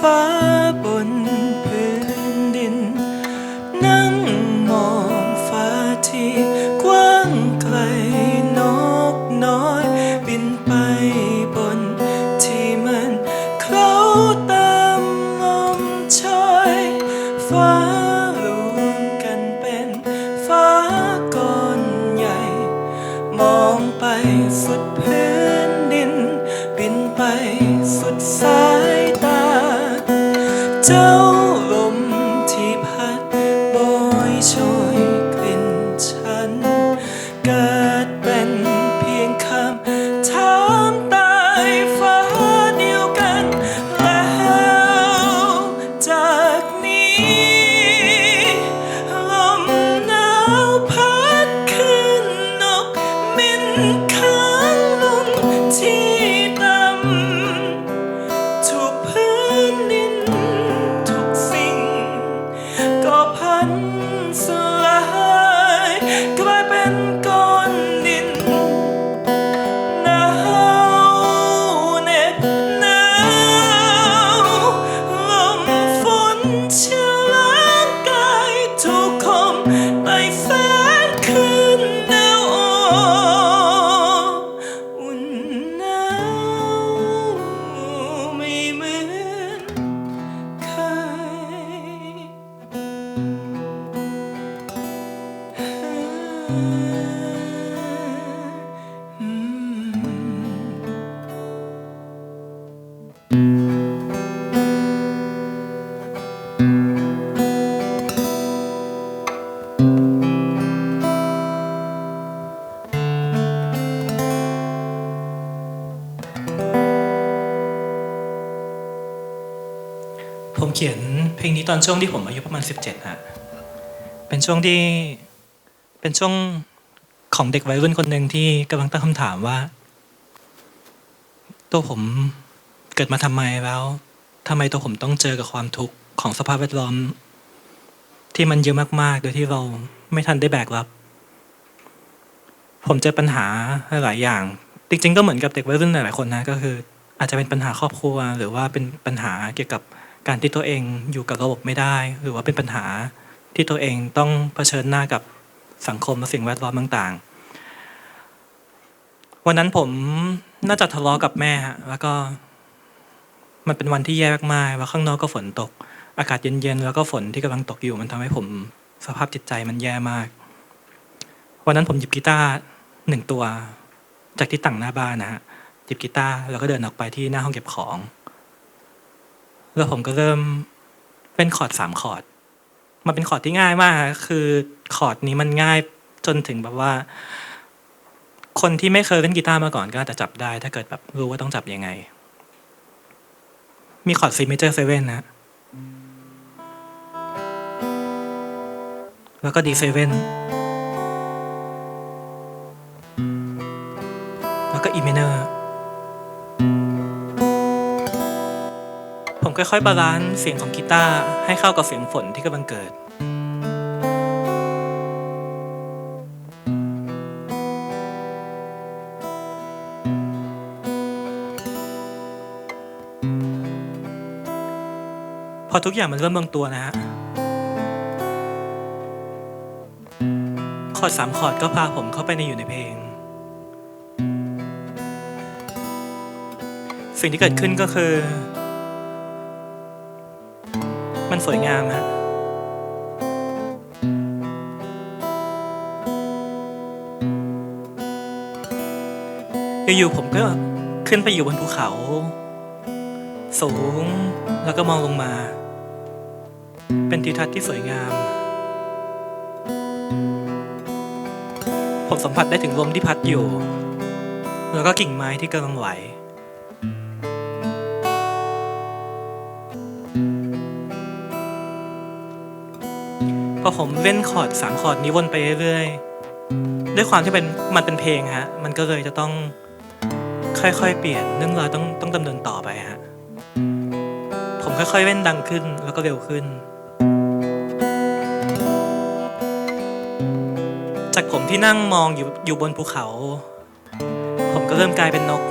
ฟ้าบน ย เขียนเพลงนี้ตอนช่วงที่ผมอายุประมาณ17ฮะ เป็นช่วงที่เป็นช่วงของเด็กวัยรุ่นคนหนึ่งที่กำลังตั้งคำถามว่า ตัวผมเกิดมาทำไมแล้วทำไมตัวผมต้องเจอกับความทุกข์ของสภาพแวดล้อม ที่มันเยอะมากๆ โดยที่เราไม่ทันได้แบกรับ ผมเจอปัญหาหลายอย่าง จริงๆ ก็เหมือนกับเด็กวัยรุ่นหลายๆคนนะก็คือ อาจจะเป็นปัญหาครอบครัว หรือว่าเป็นปัญหาเกี่ยวกับ การที่ตัวเองอยู่กับระบบไม่ได้ หรือว่าเป็นปัญหาที่ตัวเองต้องเผชิญหน้ากับสังคมและสิ่งแวดล้อมต่างๆ วันนั้นผมน่าจะทะเลาะกับแม่ฮะแล้วก็มันเป็นวันที่แย่มากๆแล้วข้างนอกก็ฝนตก อากาศเย็นๆแล้วก็ฝนที่กำลังตกอยู่มันทำให้ผมสภาพจิตใจมันแย่มาก วันนั้นผมหยิบกีตาร์หนึ่งตัว จากที่ตั้งหน้าบ้านนะฮะหยิบกีตาร์แล้วก็เดินออกไปที่หน้าห้องเก็บของ แล้วผมก็เริ่มเล่นคอร์ดสามคอร์ดมันเป็นคอร์ดที่ง่ายมาก คือคอร์ดนี้มันง่ายจนถึงแบบว่า คนที่ไม่เคยเล่นกีตาร์มาก่อนก็จะจับได้ ถ้าเกิดแบบรู้ว่าต้องจับยังไง มีคอร์ด C major 7นนะแล้วก็ D 7แล้วก็ E minor ผม ค่อยๆบาลานซ์เสียงของกีตาร์ให้เข้ากับเสียงฝนที่กำลังเกิดพอทุกอย่างมันเริ่มลงตัวนะฮะ คอร์ดสามคอร์ดก็พาผมเข้าไปในอยู่ในเพลง สิ่งที่เกิดขึ้นก็คือ มันสวยงามฮะอยู่ๆผมก็ขึ้นไปอยู่บนภูเขา สูงแล้วก็มองลงมา เป็นทิวทัศน์ที่สวยงาม ผมสัมผัสได้ถึงลมที่พัดอยู่ แล้วก็กิ่งไม้ที่กำลังไหว อผมเล่นคอร์ดสามคอร์ดนี้วนไปเรื่อยๆด้วยความที่เป็นมันเป็นเพลงฮะ มันก็เลยจะต้องค่อยๆ เปลี่ยนเรื่องราวต้องต้องดำเนินต่อไปฮะ ผมค่อยๆเล่นดังขึ้นแล้วก็เร็วขึ้น จากผมที่นั่งมองอยู่อยู่บนภูเขา ผมก็เริ่มกลายเป็นนก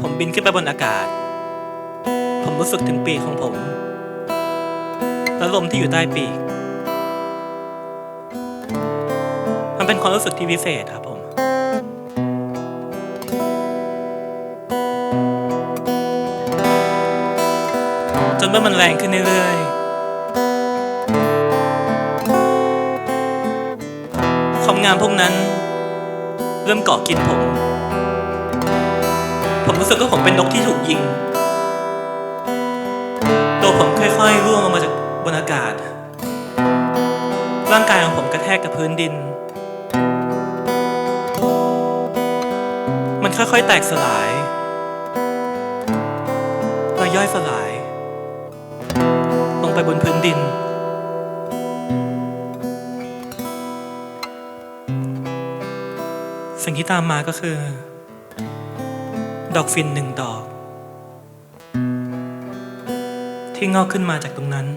ผมบินขึ้นไปบนอากาศ ผมรู้สึกถึงปีของผม และลมที่อยู่ใต้ปีก มันเป็นความรู้สึกที่พิเศษครับผม จนเมื่อมันแรงขึ้นเรื่อยๆ ความงามพวกนั้น เริ่มเกาะกินผม ผมรู้สึกว่าผมเป็นนกที่ถูกยิงตัวผมค่อยๆร่วงลงมาจาก นอากาศ ร่างกายของผมกระแทกกับพื้นดิน มันค่อยๆแตกสลายแล้วย่อยสลาย ลงไปบนพื้นดิน สิ่งที่ตามมาก็คือ ดอกฟินหนึ่งดอกที่งอกขึ้นมาจากตรงนั้น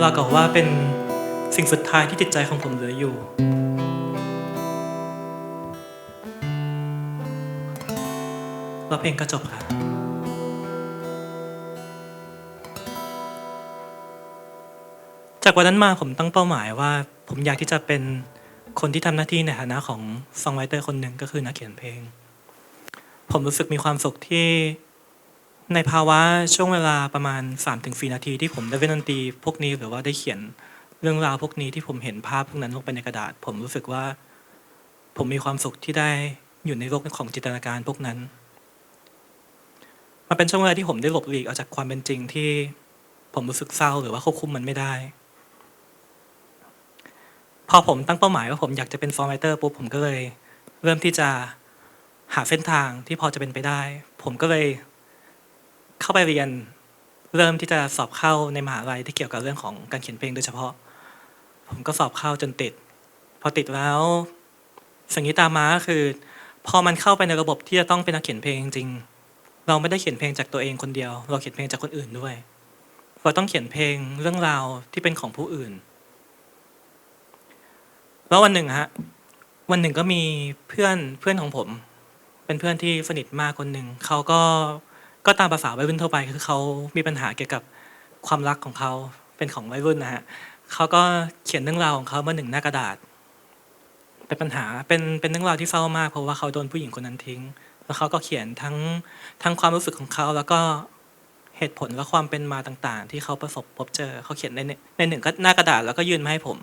เรากับว่าเป็นสิ่งสุดท้ายที่จิตใจของผมเหลืออยู่แล้วเพลงก็จบค่ะจากวันนั้นมาผมตั้งเป้าหมายว่า ผมอยากที่จะเป็นคนที่ทำหน้าที่ในฐานะของซองไรเตอร์คนหนึ่งก็คือนักเขียนเพลง ผมรู้สึกมีความสุขที่ ในภาวะช่วงเวลาประมาณ 3-4 นาทีที่ผมได้เล่นดนตรีพวกนี้หรือว่าได้เขียนเรื่องราวพวกนี้ที่ผมเห็นภาพพวกนั้นลงไปในกระดาษ ผมรู้สึกว่า ผมมีความสุขที่ได้อยู่ในโลกของจินตนาการพวกนั้น มันเป็นช่วงเวลาที่ผมได้หลบหลีกออกจากความเป็นจริงที่ผมรู้สึกเศร้าหรือว่าควบคุมมันไม่ได้ พอผมตั้งเป้าหมายว่าผมอยากจะเป็นฟอร์มเตอร์ปุ๊บผมก็เลย เริ่มที่จะหาเส้นทางที่พอจะเป็นไปได้ ผมก็เลย เข้าไปเรียนเริ่มที่จะสอบเข้าในมหาลัยที่เกี่ยวกับเรื่องของการเขียนเพลงโดยเฉพาะ ผมก็สอบเข้าจนติด พอติดแล้วสิ่งที่ตามมาก็คือ พอมันเข้าไปในระบบที่จะต้องเป็นนักเขียนเพลงจริงเราไม่ได้เขียนเพลงจากตัวเองคนเดียว เราเขียนเพลงจากคนอื่นด้วย เราต้องเขียนเพลงเรื่องราวที่เป็นของผู้อื่น แล้ววันหนึ่งฮะ วันหนึ่งก็มีเพื่อนเพื่อนของผม เป็นเพื่อนที่สนิทมากคนหนึ่งเขาก็ ก็ตามภาษาวัยรุ่นทั่วไปคือเขามีปัญหาเกี่ยวกับความรักของเขาเป็นของวัยรุ่นนะฮะเขาก็เขียนเรื่องราวของเขามาหนึ่งหน้ากระดาษ เป็นปัญหาเป็นเป็นเรื่องราวที่เศร้ามากเพราะว่าเขาโดนผู้หญิงคนนั้นทิ้ง แล้วเขาก็เขียนทั้งทั้งความรู้สึกของเขาแล้วก็เหตุผลและความเป็นมาต่าง ๆ ที่เขาประสบพบเจอเขาเขียนในในหนึ่งก็หน้ากระดาษแล้วก็ยื่นมาให้ผม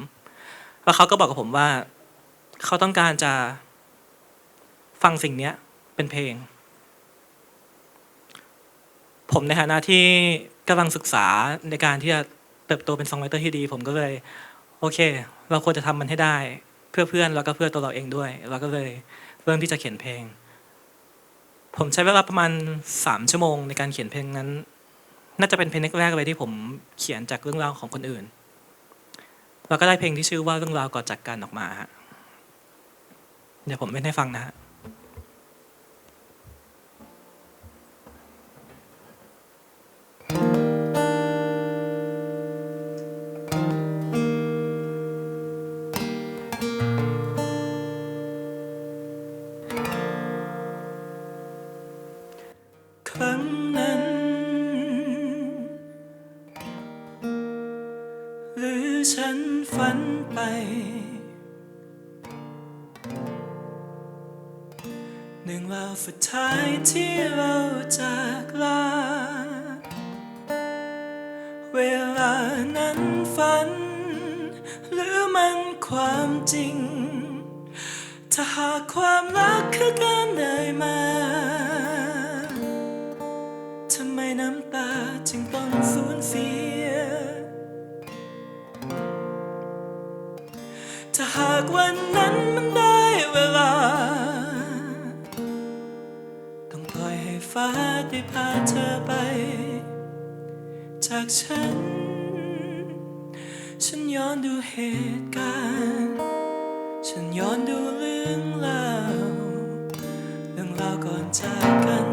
แล้วเขาก็บอกกับผมว่า เขาต้องการจะฟังสิ่งเนี้ยเป็นเพลง ผมในฐานะที่กำลังศึกษาในการที่จะเติบโตเป็นซองไรเตอร์ที่ดี ผมก็เลย โอเค เราควรจะทำมันให้ได้ เพื่อเพื่อนแล้วก็เพื่อตัวเราเองด้วย เราก็เลยเริ่มที่จะเขียนเพลง ผมใช้เวลาประมาณสามชั่วโมงในการเขียนเพลงนั้น น่าจะเป็นเพลงแรกๆเลยที่ผมเขียนจากเรื่องราวของคนอื่นแล้วก็ได้เพลงที่ชื่อว่าเรื่องราวก่อจากกันออกมาฮะเดี๋ยวผมเล่นให้ฟังนะฮะ หนึ่งราวสุดท้ายที่เราจากลา เวลานั้นฝัน หรือมันความจริง ถ้าหากความรักคือการได้มาทำไมน้ำตาจึงต้องสูญเสีย ถ้าหากวันนั้นมัน ฟ้าได้พาเธอไป จากฉัน ฉันย้อนดูเหตุการณ์ ฉันย้อนดูเรื่องราวเรื่องราวก่อนจากกัน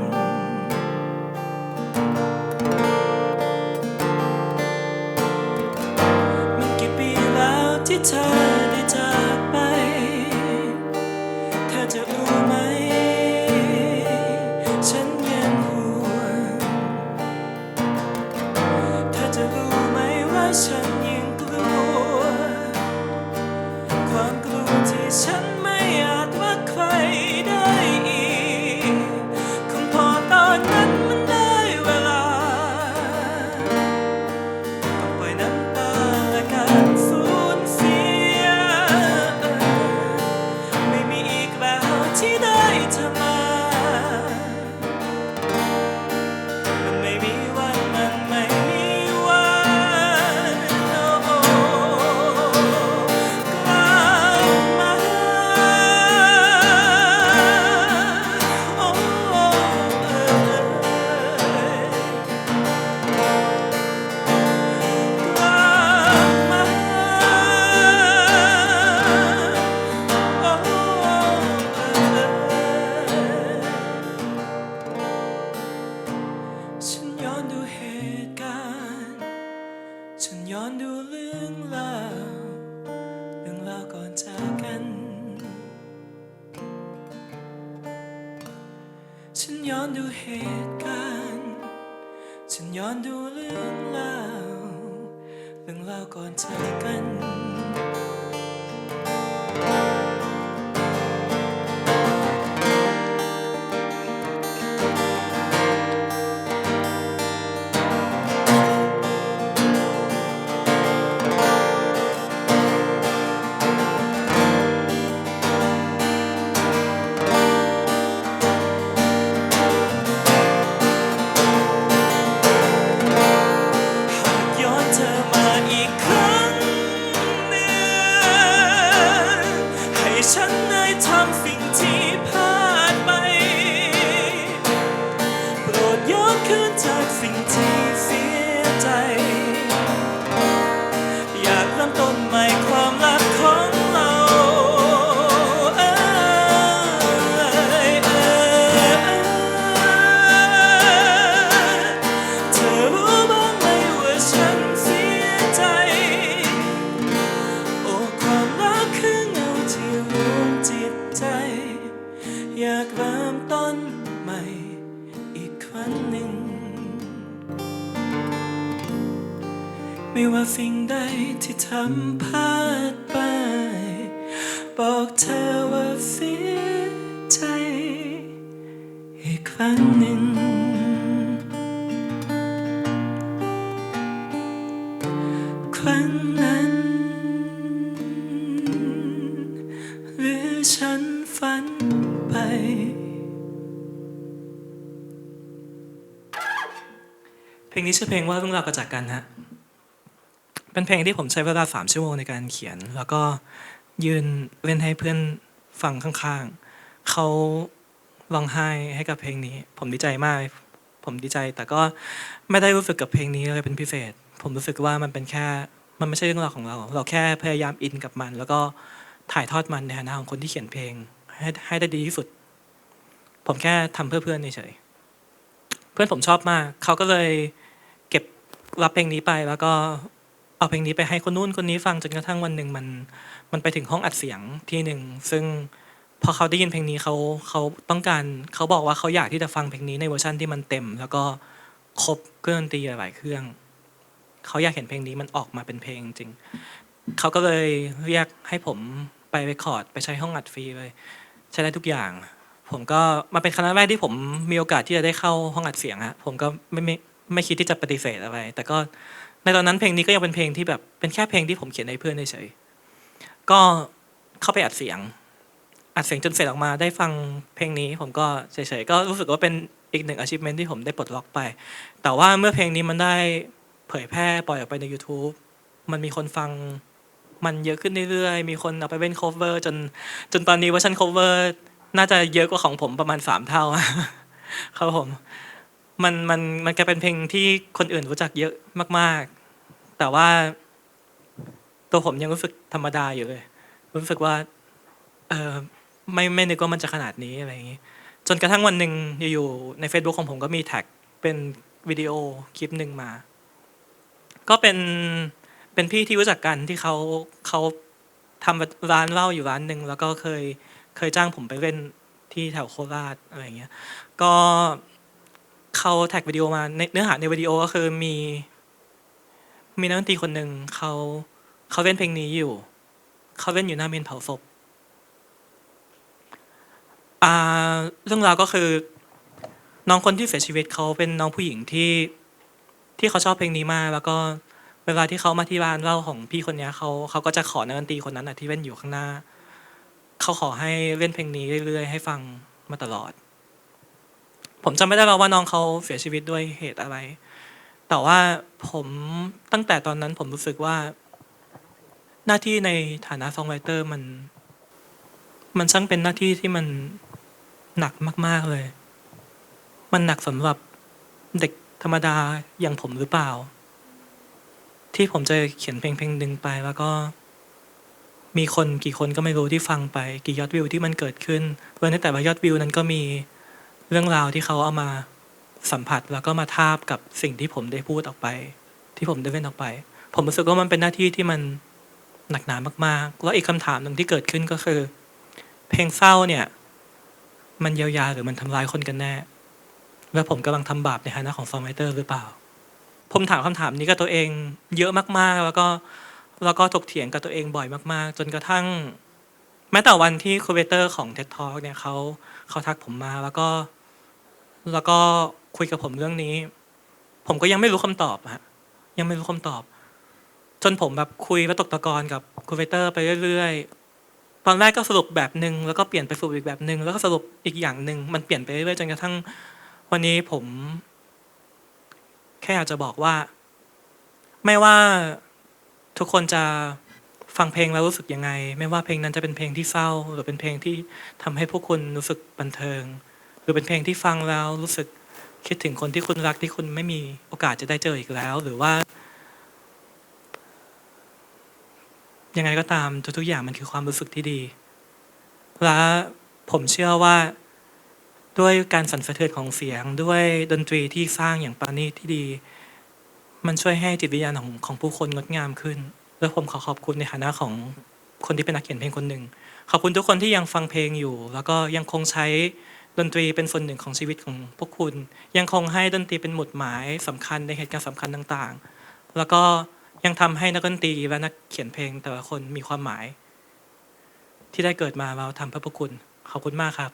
มันกี่ปีแล้วที่เธอ ฉัน ก่ ไม่ว่าสิ่งใดที่ทำพลาดไป บอกเธอว่าเสียใจ อีกครั้งหนึ่ง ครั้งนั้นหรือฉันฝันไปเพลงนี้ชื่อเพลงว่าเรื่องราวกระจากกันฮะ เป็นเพลงที่ผมใช้เวลาสามชั่วโมงในการเขียน แล้วก็ยืนเล่นให้เพื่อนฟังข้างๆ เขาร้องไห้ให้กับเพลงนี้ ผมดีใจมาก ผมดีใจ แต่ก็ไม่ได้รู้สึกกับเพลงนี้อะไรเป็นพิเศษ ผมรู้สึกว่ามันเป็นแค่ มันไม่ใช่เรื่องราวของเรา เราแค่พยายามอินกับมัน แล้วก็ถ่ายทอดมันในฐานะของคนที่เขียนเพลง ให้ให้ได้ดีที่สุด ผมแค่ทำเพื่อเพื่อนเฉยเพื่อนผมชอบมาก เขาก็เลยเก็บรับเพลงนี้ไปแล้วก็ เอาเพลงนี้ไปให้คนนู้นคนนี้ฟังจนกระทั่งวันหนึ่งมัน มันไปถึงห้องอัดเสียงที่หนึ่งซึ่งพอเขาได้ยินเพลงนี้เขาเขาต้องการเขาบอกว่าเขาอยากที่จะฟังเพลงนี้ในเวอร์ชันที่มันเต็ม แล้วก็ครบเครื่องดนตรีหลายเครื่อง เขาอยากเห็นเพลงนี้มันออกมาเป็นเพลงจริง เขาก็เลยเรียกให้ผมไปเรคคอร์ดไปใช้ห้องอัดฟรีเลยใช้ได้ทุกอย่าง ผมก็มาเป็นครั้งแรกที่ผมมีโอกาสที่จะได้เข้าห้องอัดเสียงฮะผมก็ไม่ไม่ไม่คิดที่จะปฏิเสธอะไรแต่ก็ ในตอนนั้นเพลงนี้ก็ยังเป็นเพลงที่แบบเป็นแค่เพลงที่ผมเขียนให้เพื่อนเฉยๆก็เข้าไปอัดเสียง อัดเสียงจนเสร็จออกมาได้ฟังเพลงนี้ผมก็เฉยๆก็รู้สึกว่าเป็นอีกหนึ่ง achievement ที่ผมได้ปลดล็อกไป แต่ว่าเมื่อเพลงนี้มันได้เผยแพร่ปล่อยออกไปใน YouTube มันมีคนฟังมันเยอะขึ้นเรื่อยๆ มีคนเอาไปเล่น cover จนจนตอนนี้เวอร์ชัน cover น่าจะเยอะกว่าของผมประมาณสามเท่าครับผม มันมันมันกลายเป็นเพลงที่คนอื่นรู้จักเยอะมากๆ แต่ว่า ตัวผมยังรู้สึกธรรมดาอยู่เลย รู้สึกว่า เออไม่ไม่นึกว่ามันจะขนาดนี้อะไรอย่างนี้ จนกระทั่งวันหนึ่งอยู่ๆใน Facebook ของผมก็มีแท็กเป็นวิดีโอคลิปหนึ่งมา ก็เป็นเป็นพี่ที่รู้จักกันที่เขาเขาทำร้านเหล้าอยู่ร้านหนึ่งแล้วก็เคยเคยจ้างผมไปเล่นที่แถวโคราชอะไรอย่างเงี้ย ก็เขาแท็กวิดีโอมาในเนื้อหาในวิดีโอก็คือมี มีนักดนตรีคนหนึ่งเขาเขาเล่นเพลงนี้อยู่ เขาเล่นอยู่หน้าเมนเผาศพอ่าเรื่องราวก็คือ น้องคนที่เสียชีวิตเขาเป็นน้องผู้หญิงที่ที่เขาชอบเพลงนี้มาก แล้วก็เวลาที่เขามาที่ร้านเล้าของพี่คนเนี้ยเขาเขาก็จะขอนักดนตรีคนนั้นนะที่เล่นอยู่ข้างหน้า เขาขอให้เล่นเพลงนี้เรื่อยๆให้ฟังมาตลอด ผมจำไม่ได้แล้วว่าน้องเขาเสียชีวิตด้วยเหตุอะไร แต่ว่าผมตั้งแต่ตอนนั้นผมรู้สึกว่า หน้าที่ในฐานะซองไรเตอร์มัน มันช่างเป็นหน้าที่ที่มันหนักมาก ๆเลย มันหนักสำหรับเด็กธรรมดาอย่างผมหรือเปล่า ที่ผมจะเขียนเพลงเพลงหนึ่งไปแล้วก็มีคนกี่คนก็ไม่รู้ที่ฟังไป กี่ยอดวิวที่มันเกิดขึ้นเพราะในแต่ละยอดวิวนั้นก็มีเรื่องราวที่เขาเอามา สัมผัสแล้วก็มาทาบกับสิ่งที่ผมได้พูดออกไป ที่ผมได้เล่นออกไป ผมรู้สึกว่ามันเป็นหน้าที่ที่มันหนักหนามากๆ แล้วอีกคำถามหนึ่งที่เกิดขึ้นก็คือ เพลงเศร้าเนี่ย มันเยียวยาหรือมันทำร้ายคนกันแน่ แล้วผมกำลังทำบาปในฐานะของซองไรเตอร์หรือเปล่า ผมถามคำถามนี้กับตัวเองเยอะมากๆ แล้วก็แล้วก็ถกเถียงกับตัวเองบ่อยมากๆ จนกระทั่ง แม้แต่วันที่คูเบเตอร์ของ TED Talk เนี่ยเขาเขาทักผมมาแล้วก็แล้วก็ คุยกับผมเรื่องนี้ ผมก็ยังไม่รู้คำตอบฮะยังไม่รู้คำตอบ จนผมแบบคุยและตกตะกอนกับคูเบเตอร์ไปเรื่อยๆตอนแรกก็สรุปแบบหนึ่งแล้วก็เปลี่ยนไปสรุปอีกแบบหนึ่งแล้วก็สรุปอีกอย่างหนึ่งมันเปลี่ยนไปเรื่อยๆจนกระทั่งวันนี้ผม แค่อยากจะบอกว่า ไม่ว่าทุกคนจะฟังเพลงแล้วรู้สึกยังไง ไม่ว่าเพลงนั้นจะเป็นเพลงที่เศร้า หรือเป็นเพลงที่ทำให้พวกคุณรู้สึกบันเทิง หรือเป็นเพลงที่ฟังแล้วรู้สึก คิดถึงคนที่คุณรักที่คุณไม่มีโอกาสจะได้เจออีกแล้ว หรือว่า ยังไงก็ตามทุกๆอย่างมันคือความรู้สึกที่ดี และผมเชื่อว่าด้วยการสั่นสะเทือนของเสียงด้วยดนตรีที่สร้างอย่างปาณีที่ดี มันช่วยให้จิตวิญญาณของของผู้คนงดงามขึ้น และผมขอขอบคุณในฐานะของคนที่เป็นนักเขียนเพลงคนหนึ่งขอบคุณทุกคนที่ยังฟังเพลงอยู่ แล้วก็ยังคงใช้ ดนตรีเป็นส่วนหนึ่งของชีวิตของพวกคุณ ยังคงให้ดนตรีเป็นหมุดหมายสำคัญในเหตุการณ์สำคัญต่างๆ แล้วก็ยังทำให้นักดนตรีและนักเขียนเพลงแต่ละคนมีความหมาย ที่ได้เกิดมาเราทำเพื่อพวกคุณ ขอบคุณมากครับ